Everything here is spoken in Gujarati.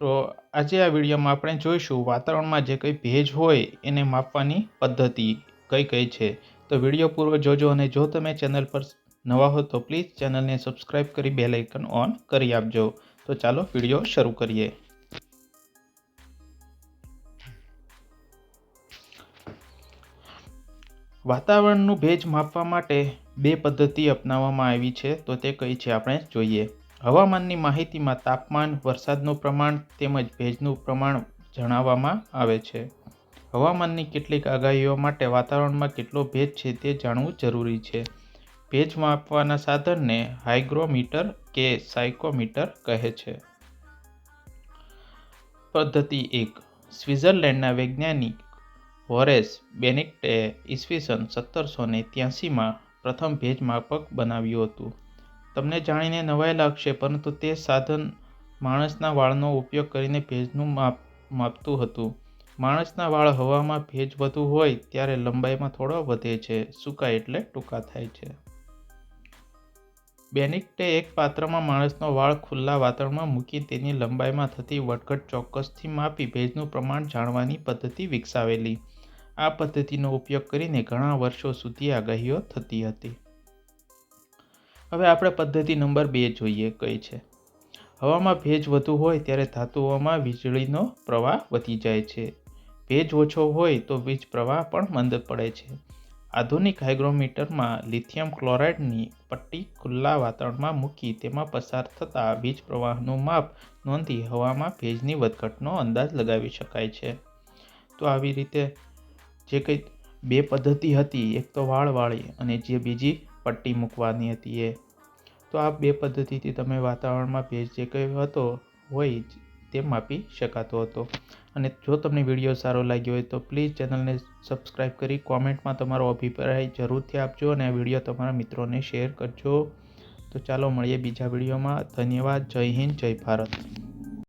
તો આજે આ વિડીયોમાં આપણે જોઈશું વાતાવરણમાં જે કંઈ ભેજ હોય એને માપવાની પદ્ધતિ કઈ કઈ છે. તો વીડિયો પૂરો જોજો અને જો તમે ચેનલ પર નવા હો તો પ્લીઝ ચેનલને સબસ્ક્રાઇબ કરી બેલ આઇકન ઓન કરી આપજો. તો ચાલો વીડિયો શરૂ કરીએ. વાતાવરણનું ભેજ માપવા માટે બે પદ્ધતિ અપનાવવામાં આવી છે. તો તે કઈ છે આપણે જોઈએ. હવામાનની માહિતીમાં તાપમાન, વરસાદનું પ્રમાણ તેમજ ભેજનું પ્રમાણ જણાવવામાં આવે છે. હવામાનની કેટલીક આગાહીઓ માટે વાતાવરણમાં કેટલો ભેજ છે તે જાણવું જરૂરી છે. ભેજ માપવાના સાધનને હાઇગ્રોમીટર કે સાયકોમીટર કહે છે. પદ્ધતિ એક, સ્વિટ્ઝરલેન્ડના વૈજ્ઞાનિક હોરેસ બેનિક્ટે ઈસવીસન સત્તરસો ને ત્યાસીમાં પ્રથમ ભેજ માપક બનાવ્યું હતું. તમને જાણીને નવાઈ લાગશે, પરંતુ તે સાધન માણસના વાળનો ઉપયોગ કરીને ભેજનું માપ, માપતું હતું. માણસના વાળ હવામાં ભેજ વધુ હોય ત્યારે લંબાઈમાં થોડો વધે છે, સૂકા એટલે ટૂંકા થાય છે. બેનિક્ટે એક પાત્રમાં માણસનો વાળ ખુલ્લા વાતાવરણમાં મૂકી તેની લંબાઈમાં થતી વટકટ ચોક્કસથી માપી ભેજનું પ્રમાણ જાણવાની પદ્ધતિ વિકસાવેલી. આ પદ્ધતિનો ઉપયોગ કરીને ઘણા વર્ષો સુધી આગાહીઓ થતી હતી. હવે આપણે પદ્ધતિ નંબર બે જોઈએ કઈ છે. હવામાં ભેજ વધુ હોય ત્યારે ધાતુઓમાં વીજળીનો પ્રવાહ વધી જાય છે. ભેજ ઓછો હોય તો વીજ પ્રવાહ પણ મંદ પડે છે. આધુનિક હાઇગ્રોમીટરમાં લિથિયમ ક્લોરાઇડની પટ્ટી ખુલ્લા વાતાવરણમાં મૂકી તેમાં પસાર થતા વીજ પ્રવાહનું માપ નોંધી હવામાં ભેજની વધઘટનો અંદાજ લગાવી શકાય છે. તો આવી રીતે જે કંઈ બે પદ્ધતિ હતી, એક તો વાળવાળી અને જે બીજી પટ્ટી મૂકવાની હતી એ. તો આ બે પદ્ધતિથી તમે વાતાવરણમાં ભેજ જે કંઈ હતો હોય તે માપી શકાતો હતો. અને જો તમને વીડિયો સારો લાગ્યો હોય તો પ્લીઝ ચેનલને સબસ્ક્રાઈબ કરી કોમેન્ટમાં તમારો અભિપ્રાય જરૂરથી આપજો અને આ વીડિયો તમારા મિત્રોને શેર કરજો. તો ચાલો મળીએ બીજા વિડીયોમાં. ધન્યવાદ. જય હિન્દ. જય ભારત.